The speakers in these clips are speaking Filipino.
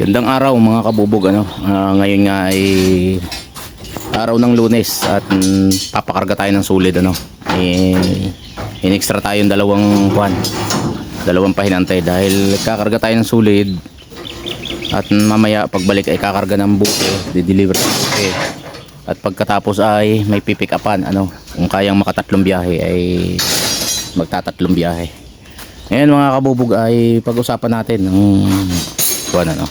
Gandang araw mga kabubog ano. Ah, ngayon nga ay araw ng Lunes at mm, papakarga tayo ng sulid ano. Eh in-extra tayong dalawang buwan. Dalawang pahinantay dahil kakarga tayo ng sulid at mamaya pagbalik ay kakarga ng buke, di-deliver ng. At pagkatapos ay may pipick upan ano. Kung kayang makatatlong biyahe ay magtatatlong biyahe. Ngayon mga kabubog ay pag-usapan natin ng kuwan ano.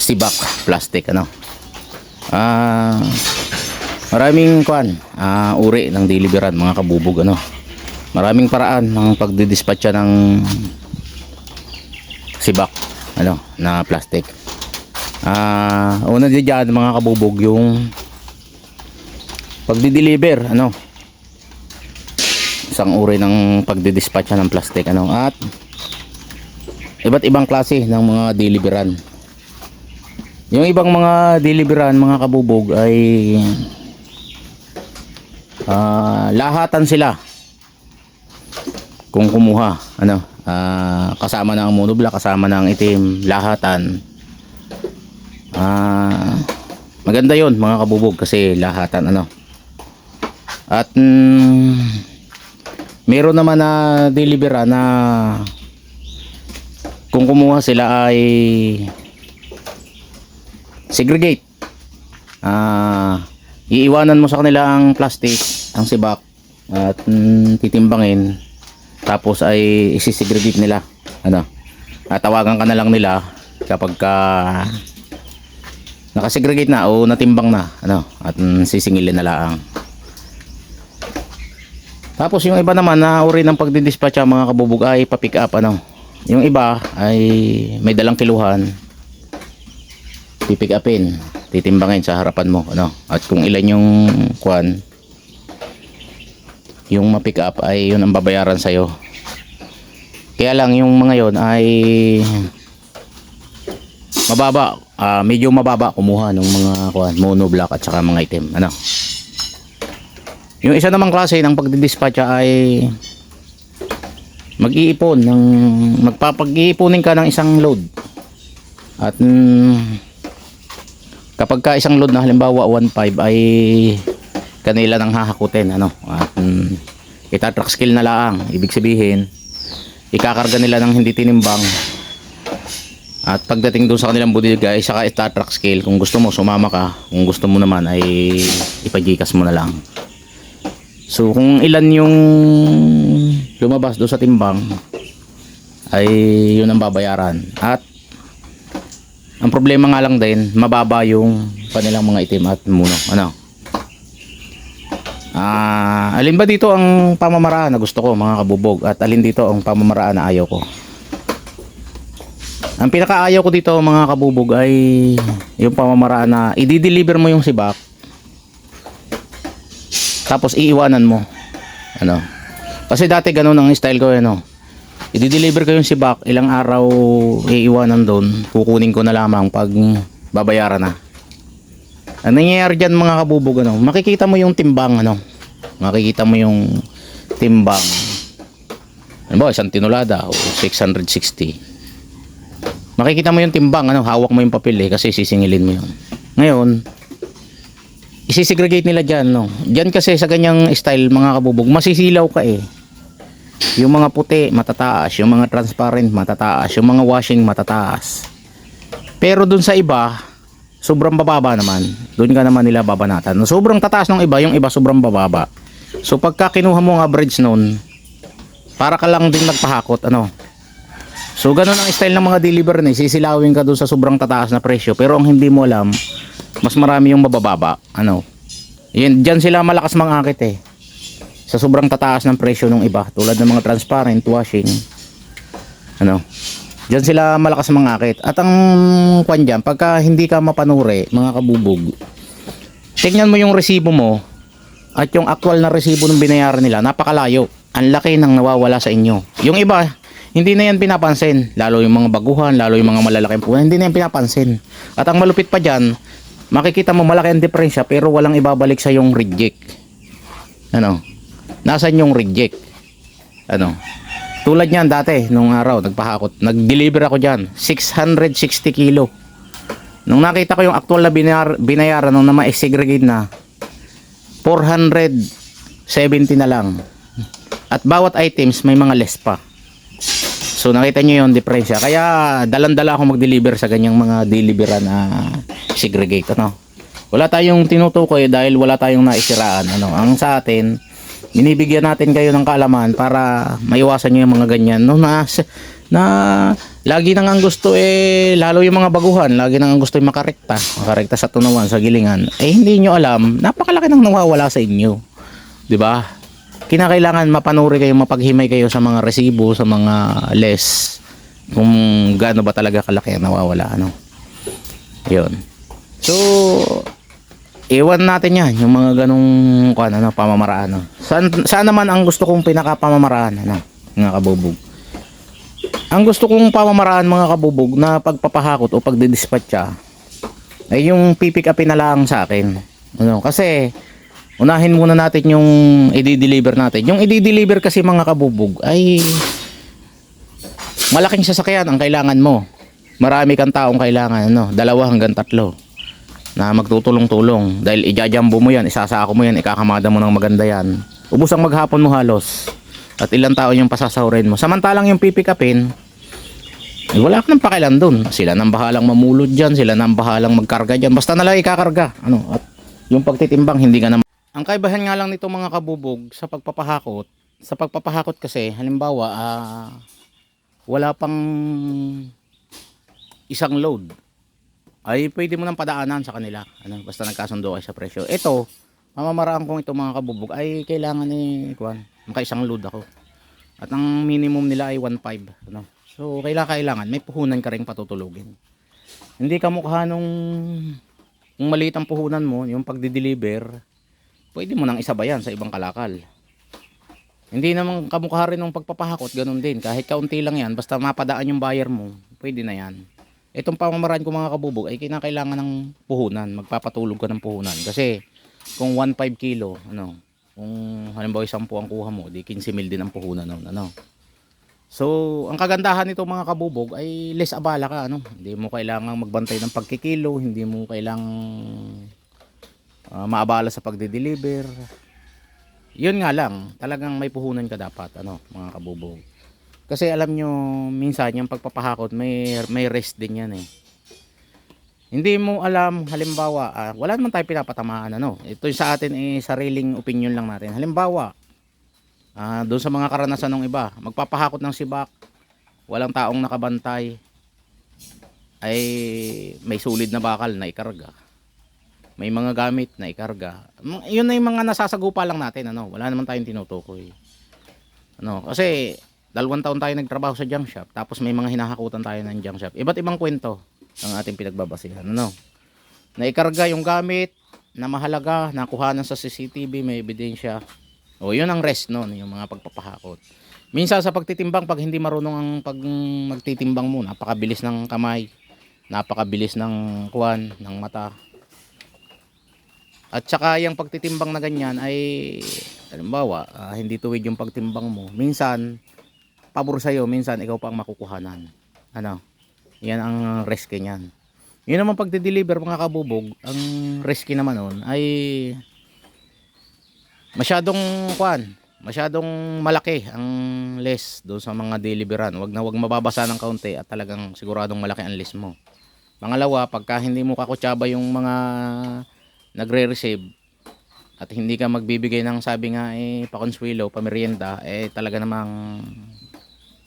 Sibak plastic ano. Ah maraming kuan ah, uri ng deliveran mga kabubog ano. Maraming paraan ng pagdidispatcha ng sibak ano na plastic. Ah una din dyan mga kabubog yung pagdi-deliver ano isang uri ng pagdidispatcha ng plastic ano at iba't ibang klase ng mga deliveran yung ibang mga deliveran mga kabubog ay ah, lahatan sila kung kumuha ano ah, kasama ng monoblock kasama ng itim lahatan. Ah, maganda yon mga kabubog kasi lahatan ano. At mm, meron naman na delivera na kung kumuha sila ay segregate. Ah iiwanan mo sa kanila ang plastic ang sibak at mm, titimbangin tapos ay isisegregate nila. Ano? At tawagan ka na lang nila kapag ka nakasegregate na o natimbang na. Ano? At mm, sisingilin na lang tapos yung iba naman na uri ng pagdidispatcha mga kabubog ay pa-pick up ano. Yung iba ay may dalang kiluhan. Pipick upin, titimbangin sa harapan mo ano. At kung ilan yung kwan yung ma-pick up ay yun ang babayaran sa Kaya lang yung mga yon ay mababa, ah, medyo mababa kumuha ng mga kwan, monoblock at saka mga item ano. Yung isa namang klase ng pagdidispatcha ay mag-iipon ng magpapag-iiponin ka ng isang load. At mm, kapag ka isang load na halimbawa 1.5 ay kanila nang hahakutin ano. At mm, itatrack skill na lang. Ibig sabihin ikakarga nila ng hindi tinimbang. At pagdating doon sa kanilang bodega ay saka itatrack scale. Kung gusto mo sumama ka, kung gusto mo naman ay ipajikas mo na lang. So kung ilan yung lumabas doon sa timbang ay yun ang babayaran. At ang problema nga lang din, mababa yung kanilang mga itim at muno. Ano? Ah, alin ba dito ang pamamaraan na gusto ko mga kabubog at alin dito ang pamamaraan na ayaw ko? Ang pinakaayaw ko dito mga kabubog ay yung pamamaraan na i-deliver mo yung sibak tapos iiwanan mo. Ano? Kasi dati ganun ang style ko ano. I-deliver ko yung sibak, ilang araw iiwanan doon. Kukunin ko na lamang pag babayaran na. Ang nangyayari dyan mga kabubog ano, makikita mo yung timbang ano. Makikita mo yung timbang. Ano ba, isang tinulada o 660. Makikita mo yung timbang ano, hawak mo yung papel eh kasi sisingilin mo yun. Ngayon, isisegregate nila dyan, no? Dyan kasi sa ganyang style, mga kabubog, masisilaw ka eh. Yung mga puti, matataas. Yung mga transparent, matataas. Yung mga washing, matataas. Pero dun sa iba, sobrang bababa naman. Dun ka naman nila babanatan. No, sobrang tataas ng iba, yung iba sobrang bababa. So pagka kinuha mo ang average nun, para ka lang din nagpahakot, ano? So ganun ang style ng mga deliver na sisilawin ka dun sa sobrang tataas na presyo. Pero ang hindi mo alam, mas marami yung mabababa. Ano? Yan, dyan sila malakas mangakit eh. Sa sobrang tataas ng presyo ng iba. Tulad ng mga transparent washing. Ano? Dyan sila malakas mangakit. At ang kwan dyan, pagka hindi ka mapanuri, mga kabubog, tingnan mo yung resibo mo at yung actual na resibo ng binayaran nila, napakalayo. Ang laki ng nawawala sa inyo. Yung iba, hindi na yan pinapansin. Lalo yung mga baguhan, lalo yung mga malalaking puhunan, hindi na yan pinapansin. At ang malupit pa dyan, makikita mo malaki ang diferensya pero walang ibabalik sa yung reject. Ano? Nasaan yung reject? Ano? Tulad niyan dati, nung araw, nagpahakot. Nag-deliver ako dyan. 660 kilo. Nung nakita ko yung actual na binayar, binayaran nung na ma-segregate na, 470 na lang. At bawat items may mga less pa. So nakita nyo yung diferensya. Kaya dalan-dala ako mag-deliver sa ganyang mga deliveran na segregate. Ano? Wala tayong tinutukoy dahil wala tayong naisiraan. Ano? Ang sa atin, binibigyan natin kayo ng kaalaman para maiwasan nyo yung mga ganyan. No, na, na lagi nang ang gusto eh, lalo yung mga baguhan, lagi nang ang gusto yung makarekta. Makarekta sa tunawan, sa gilingan. Eh hindi nyo alam, napakalaki nang nawawala sa inyo. 'Di ba? Kinakailangan mapanuri kayo, mapaghimay kayo sa mga resibo, sa mga less. Kung gaano ba talaga kalaki ang nawawala. Ano? Yun. So, Iwan natin yan, yung mga ganong kuan, ano, pamamaraan. Ano. Saan, saan naman ang gusto kong pinaka-pamamaraan, ano, mga kabubog? Ang gusto kong pamamaraan, mga kabubog, na pagpapahakot o pagdidispatcha, ay yung pipick upin na lang sa akin. Ano, kasi, unahin muna natin yung i-deliver natin. Yung i-deliver kasi mga kabubog ay malaking sasakyan ang kailangan mo. Marami kang taong kailangan, ano, dalawa hanggang tatlo na magtutulong-tulong dahil ijajambo mo yan, isasako mo yan, ikakamada mo ng maganda yan. Ubus ang maghapon mo halos. At ilang tao yung pasasahurin mo. Samantalang yung pipikapin, eh, wala ka nang pakialam dun. Sila nang bahalang mamulot dyan, sila nang bahalang magkarga dyan. Basta na lang ikakarga. Ano, at yung pagtitimbang, hindi ka na... Ang kaibahan nga lang nito mga kabubog sa pagpapahakot, sa pagpapahakot kasi, halimbawa, ah, wala pang isang load ay pwede mo nang padaanan sa kanila. Ano basta nagkasundo kayo sa presyo. Ito mamamaraan kong ito mga kabubog. Ay kailangan ni kuan makaisang load ako. At ang minimum nila ay 1.5 ano. So kailangan kailangan may puhunan ka ring patutulugin. Hindi ka mukha nung kung maliit ang puhunan mo yung pagdi-deliver pwede mo nang isabayan sa ibang kalakal. Hindi naman kamukha rin ng pagpapahakot ganun din. Kahit kaunti lang yan basta mapadaan yung buyer mo pwede na yan itong pamamaraan ko mga kabubog ay kinakailangan ng puhunan. Magpapatulog ka ng puhunan. Kasi kung 1.5 kilo ano kung halimbawa 10 ang kuha mo di 15 mil din ang puhunan nun ano. So ang kagandahan nito mga kabubog ay less abala ka ano. Hindi mo kailangan magbantay ng pagkikilo hindi mo kailangang ah, maabala sa pagde-deliver. Yun nga lang talagang may puhunan ka dapat ano mga kabubog kasi alam nyo, minsan yung pagpapahakot, may, may rest din yan eh. Hindi mo alam, halimbawa, ah, wala naman tayo pinapatamaan, ano. Ito sa atin eh, sariling opinion lang natin. Halimbawa, ah, doon sa mga karanasan ng iba, magpapahakot ng sibak, walang taong nakabantay, ay may sulid na bakal na ikarga. May mga gamit na ikarga. Yun na yung mga nasasagupa lang natin, ano. Wala naman tayong tinutukoy. Ano, kasi dalawang taon tayo nagtrabaho sa junk shop tapos may mga hinahakutan tayo ng junk shop. Iba't ibang kwento ang ating pinagbabasihan ano? Naikarga yung gamit na mahalaga nakuhanan sa CCTV may ebidensya. O yun ang rest noon yung mga pagpapahakot. Minsan sa pagtitimbang pag hindi marunong ang pag magtitimbang mo napakabilis ng kamay napakabilis ng kuwan ng mata. At saka yung pagtitimbang na ganyan ay halimbawa ah, hindi tuwid yung pagtimbang mo. Minsan pabor sa'yo, minsan ikaw pa ang makukuhanan. Ano? Yan ang risky niyan. Yun naman pagde-deliver mga kabubog, ang risky naman nun ay masyadong kwan, masyadong malaki ang less doon sa mga deliveran. Wag na wag mababasa ng kaunti at talagang siguradong malaki ang less mo. Pangalawa, pagka hindi mo kakutsaba yung mga nagre-receive at hindi ka magbibigay ng sabi nga eh pakonsuelo, pamerienda, eh talaga namang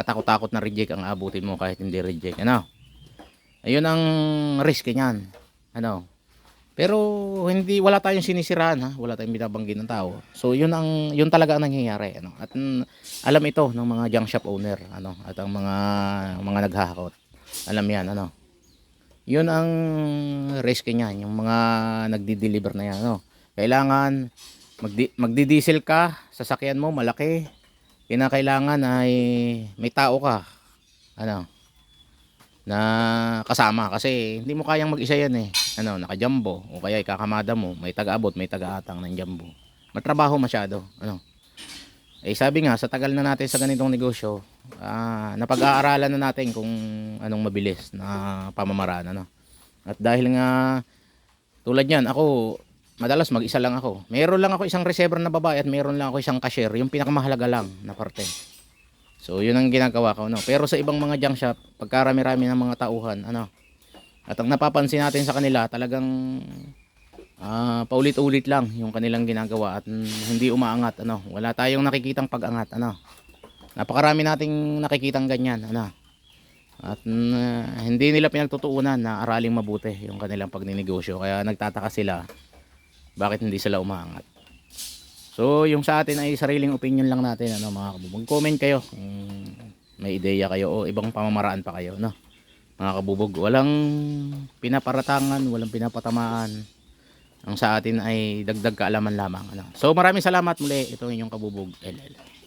katakot-takot na reject ang abutin mo kahit hindi reject ano? Ayun ang risk niyan ano? Pero hindi wala tayong sinisiraan ha? Wala tayong binabanggit ng tao. So yun ang yun talaga ang nangyayari ano? At mm, alam ito ng mga junk shop owner ano? At ang mga mga naghahakot. Alam yan ano? Yun ang risk niyan yung mga nagdi-deliver na yan ano? Kailangan magdi magdi-diesel ka sasakyan mo malaki kinakailangan ay may tao ka ano na kasama kasi hindi mo kayang mag-isa yan eh ano naka jumbo o kaya ikakamada mo may taga-abot may taga-atang ng jumbo matrabaho masyado ano Eh sabi nga, sa tagal na natin sa ganitong negosyo, ah, napag-aaralan na natin kung anong mabilis na pamamaraan. Ano? At dahil nga, tulad yan, ako, madalas mag-isa lang ako. Meron lang ako isang receiver na babae at meron lang ako isang cashier. Yung pinakamahalaga lang na parte. So, yun ang ginagawa ko. No? Pero sa ibang mga junk shop, pagkarami-rami ng mga tauhan, ano, at ang napapansin natin sa kanila, talagang ah, paulit-ulit lang yung kanilang ginagawa at mm, hindi umaangat. Ano? Wala tayong nakikitang pag-angat. Ano? Napakarami nating nakikitang ganyan. Ano? At mm, hindi nila pinagtutuunan na araling mabuti yung kanilang pagninegosyo. Kaya nagtataka sila bakit hindi sila umaangat. So, yung sa atin ay sariling opinion lang natin, ano, mga kabubog. Comment kayo kung may ideya kayo o ibang pamamaraan pa kayo, no? Mga kabubog, walang pinaparatangan, walang pinapatamaan. Ang sa atin ay dagdag kaalaman lamang, ano. So, maraming salamat muli. Ito ang inyong kabubog LL.